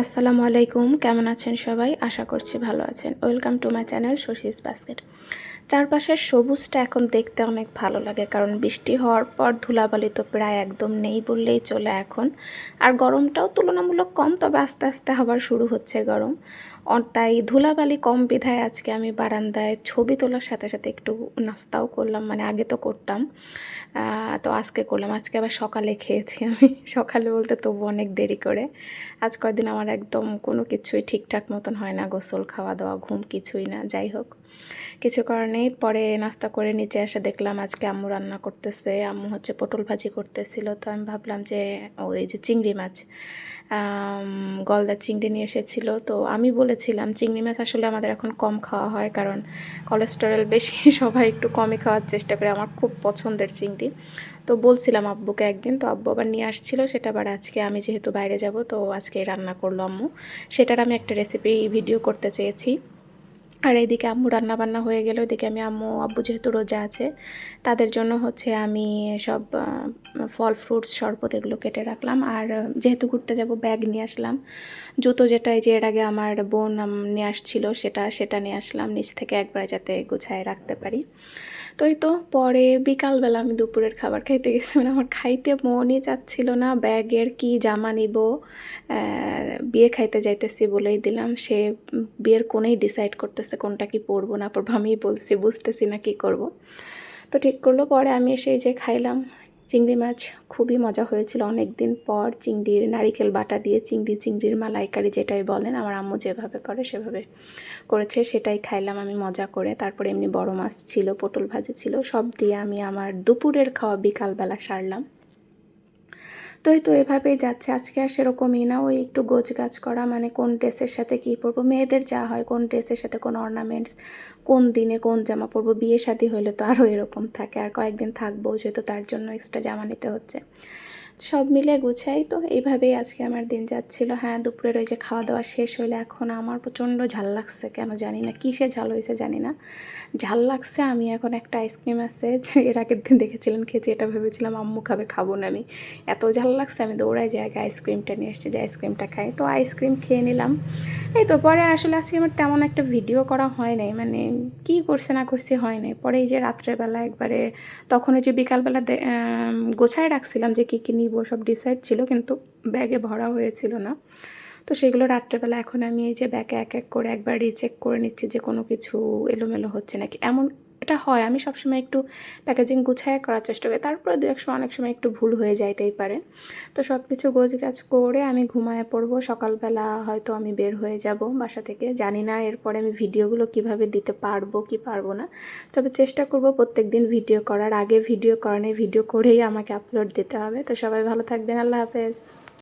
আসসালামু আলাইকুম, কেমন আছেন সবাই? আশা করছি ভালো আছেন। Welcome to my channel Shashi's basket. চারপাশের সবুজটা এখন দেখতে অনেক ভালো লাগে, কারণ বৃষ্টি হওয়ার পর ধুলাবালি তো প্রায় একদম নেই বললেই চলে এখন। আর গরমটাও তুলনামূলক কম, তবে আস্তে আস্তে আবার শুরু হচ্ছে গরম। তাই ধুলাবালি কম বিধায় আজকে আমি বারান্দায় ছবি তোলার সাথে সাথে একটু নাস্তাও করলাম মানে আগে তো করতাম। তো আজকে করলাম, আজকে আবার সকালে খেয়েছি আমি। সকালে বলতে তবু অনেক দেরি করে। আজ কয়দিন আমার একদম কোনো কিছুই ঠিকঠাক মতন হয় না, গোসল খাওয়া দাওয়া ঘুম কিছুই না, যাই হোক। কিছু কারণেই পরে নাস্তা করে নিচে এসে দেখলাম আজকে আম্মু রান্না করতেছে। আম্মু হচ্ছে পটল ভাজি করতেছিল। তো আমি ভাবলাম যে, ওই যে চিংড়ি মাছ গলদা চিংড়ি নিয়ে এসেছিল। তো আমি বলেছিলাম, চিংড়ি মাছ আসলে আমাদের এখন কম খাওয়া হয় কারণ কোলেস্টেরল বেশি, সবাই একটু কমই খাওয়ার চেষ্টা করে। আমার খুব পছন্দের চিংড়ি। তো বলছিলাম আব্বুকে একদিন। তো আব্বু আবার নিয়ে আসছিল। সেটা আবার আজকে আমি যেহেতু বাইরে যাব, তো আজকে রান্না করল আম্মু। সেটার আমি একটা রেসিপি ভিডিও করতে চেয়েছি। আর এদিকে আম্মু রান্না বান্না হয়ে গেল। এদিকে আমি আম্মু, আব্বু যেহেতু রোজা আছে, তাদের জন্য হচ্ছে আমি সব ফল ফ্রুটস শরবত এগুলো কেটে রাখলাম। আর যেহেতু ঘুরতে যাব ব্যাগ নিয়ে আসলাম। জুতো যেটা, এই যে এর আগে আমার বোন নিয়ে আসছিল, সেটা সেটা নিয়ে আসলাম। নিচ থেকে একবার যাতে গুছায় রাখতে পারি। তো এই তো, পরে বিকালবেলা আমি দুপুরের খাবার খাইতে গেছি। মানে আমার খাইতে মনই চাচ্ছিল না। ব্যাগের কি জামা নিব বিয়ে খাইতে যাইতেছি বলেই দিলাম। সে বিয়ের কোনেই ডিসাইড করতেছে কোনটা কি পরবো না পরবো আমি বলছি বুঝতেছি না কি করব। তো ঠিক করল, পরে আমি এসে যে খাইলাম চিংড়ি মাছ, খুবই মজা হয়েছিল। অনেক দিন পর চিংড়ির নারিকেল বাটা দিয়ে চিংড়ি, চিংড়ির মালাইকারি যেটাই বলেন, আমার আম্মু যেভাবে করে সেভাবে করেছে, সেটাই খাইলাম আমি মজা করে। তারপরে এমনি বড় মাছ ছিল, পটল ভাজি ছিল, সব দিয়ে আমি আমার দুপুরের খাওয়া বিকালবেলা সারলাম। তো এই তো এভাবেই যাচ্ছে। আজকে আর সেরকমই না। ওই একটু গোছ গাছ করা মানে কোন ড্রেসের সাথে কী পরবো? মেয়েদের যা হয়, কোন ড্রেসের সাথে কোন অর্নামেন্টস কোন দিনে কোন জামা পরবো? বিয়ে শাদী হলে তো আরও এরকম থাকে। আর কয়েকদিন থাকব, যেহেতু তার জন্য এক্সট্রা জামা নিতে হচ্ছে। সব মিলে গুছাই তো, এইভাবেই আজকে আমার দিন যাচ্ছিল। হ্যাঁ দুপুরের ওই যে খাওয়া দাওয়া শেষ হলে এখন আমার প্রচণ্ড ঝাল লাগছে, কেন জানি না, কিসে ঝাল হয়েছে জানি না। ঝাল লাগছে, আমি এখন একটা আইসক্রিম আছে, যে এর আগের দিন দেখেছিলাম, খেয়েছি, এটা ভেবেছিলাম, আম্মু খাবে, খাব না আমি। এত ঝাল লাগছে, আমি দৌড়াই জায়গায় আইসক্রিমটা নিয়ে এসেছি, যে আইসক্রিমটা খাই। তো আইসক্রিম খেয়ে নিলাম। এই তো, পরে আসলে আজকে আমার তেমন একটা ভিডিও করা হয় নাই মানে কি করছে না করছে হয় নাই। পরে এই যে রাত্রেবেলা একবারে, তখন ওই যে বিকালবেলা গোছায় রাখছিলাম যে কী কী নিব সব ডিসাইড ছিল, কিন্তু ব্যাগে ভরা হয়েছিল না। তো সেগুলো রাত্রেবেলা এখন আমি এই যে ব্যাগে এক এক করে একবার রিচেক করে নিচ্ছি যে কোনো কিছু এলোমেলো হচ্ছে নাকি। এমন এটা হয়, আমি সবসময় একটু প্যাকেজিং গুছায় করার চেষ্টা করি। তারপরে দু এক সময়, অনেক সময় একটু ভুল হয়ে যাইতেই পারে। তো সব কিছু গোছ করে আমি ঘুমায় পড়ব। সকালবেলা হয়তো আমি বের হয়ে যাব বাসা থেকে। জানি না এরপরে আমি ভিডিওগুলো কীভাবে দিতে পারব, কি পারব না। তবে চেষ্টা করব প্রত্যেক দিন ভিডিও করার। আগে ভিডিও করানো ভিডিও করেই আমাকে আপলোড দিতে হবে। তো সবাই ভালো থাকবেন। আল্লাহ হাফেজ।